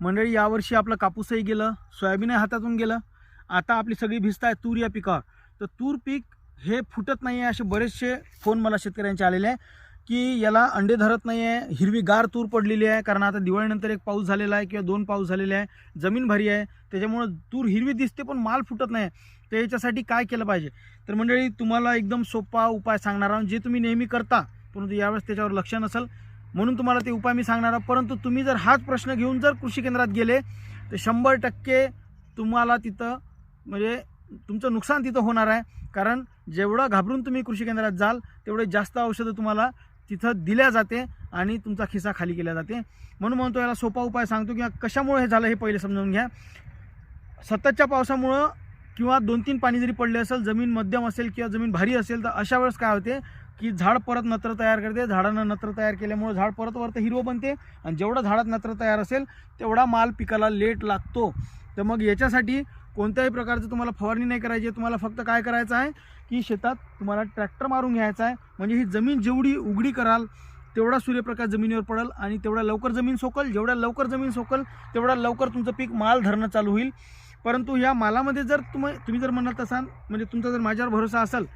मंडळी यावर्षी आपलं कापूसही गेलं सोयाबीनही हातातून गेलं. आता आपली सगळी भिजत आहे तूर या पिकावर. तर तूर पीक हे फुटत नाही आहे असे बरेचसे फोन मला शेतकऱ्यांचे आलेले आहे की याला अंडे धरत नाही आहे हिरवी गार तूर पडलेली आहे कारण आता दिवाळीनंतर एक पाऊस झालेला आहे किंवा दोन पाऊस झालेले आहे जमीन भारी आहे त्याच्यामुळं तूर हिरवी दिसते पण माल फुटत नाही. तर याच्यासाठी काय केलं पाहिजे? तर मंडळी तुम्हाला एकदम सोपा उपाय सांगणार आहोत. जे तुम्ही नेहमी करता परंतु यावेळेस त्याच्यावर लक्ष नसेल म्हणून तुम्हाला ते उपाय मी सांगणार आहे. परंतु तुम्ही जर हाच प्रश्न घेऊन जर कृषी केंद्रात गेले तर शंभर टक्के तुम्हाला तिथं म्हणजे तुमचं नुकसान तिथं होणार आहे. कारण जेवढं घाबरून तुम्ही कृषी केंद्रात जाल तेवढे जास्त औषधं तुम्हाला तिथं दिल्या जाते आणि तुमचा खिसा खाली केला जाते. म्हणून म्हणतो याला सोपा उपाय सांगतो किंवा कशामुळे हे झालं हे पहिले समजून घ्या. सततच्या पावसामुळं किंवा दोन तीन पाणी जरी पडले असेल जमीन मध्यम असेल किंवा जमीन भारी असेल तर अशा वेळेस काय होते? की झाड परत नत्र तयार करते झाडानं नत्र तयार केल्यामुळे झाड परत वरतं हिरवं बनते आणि जेवढं झाडात नत्र तयार असेल तेवढा माल पिकाला लेट लागतो. तर मग याच्यासाठी कोणत्याही प्रकारचं तुम्हाला फवारणी नाही करायची. आहे तुम्हाला फक्त काय करायचं आहे की शेतात तुम्हाला ट्रॅक्टर मारून घ्यायचा आहे. म्हणजे ही जमीन जेवढी उघडी कराल तेवढा सूर्यप्रकाश जमिनीवर पडेल आणि तेवढ्या लवकर जमीन सोकल. जेवढ्या लवकर जमीन सोकल तेवढ्या लवकर तुमचं पीक माल धरणं चालू होईल. परंतु ह्या मालामध्ये जर तुम्ही तुम्ही जर म्हणत असाल म्हणजे तुमचा जर माझ्यावर भरोसा असेल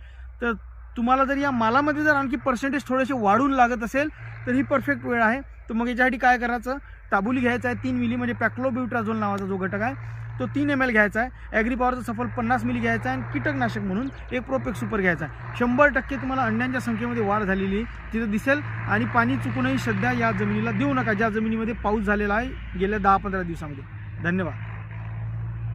तर तुम्हाला जर या मालामध्ये जर आणखी पर्सेंटेज थोडेसे वाढून लागत असेल तर ही परफेक्ट वेळ आहे. तर मग याच्यासाठी काय करायचं? टाबुली घ्यायचा आहे तीन मिली म्हणजे पॅक्लोब्युट्राझोल नावाचा जो घटक आहे तो तीन एम एल घ्यायचा आहे. ॲग्रीपॉवरचा सफल पन्नास मिली घ्यायचा आहे आणि कीटकनाशक म्हणून एक प्रोपेक सुपर घ्यायचा आहे. शंभर टक्के तुम्हाला अंड्यांच्या संख्येमध्ये वाढ झालेली तिथं दिसेल आणि पाणी चुकूनही सध्या या जमिनीला देऊ नका. ज्या जमिनीमध्ये पाऊस झालेला आहे गेल्या दहा पंधरा दिवसामध्ये. धन्यवाद.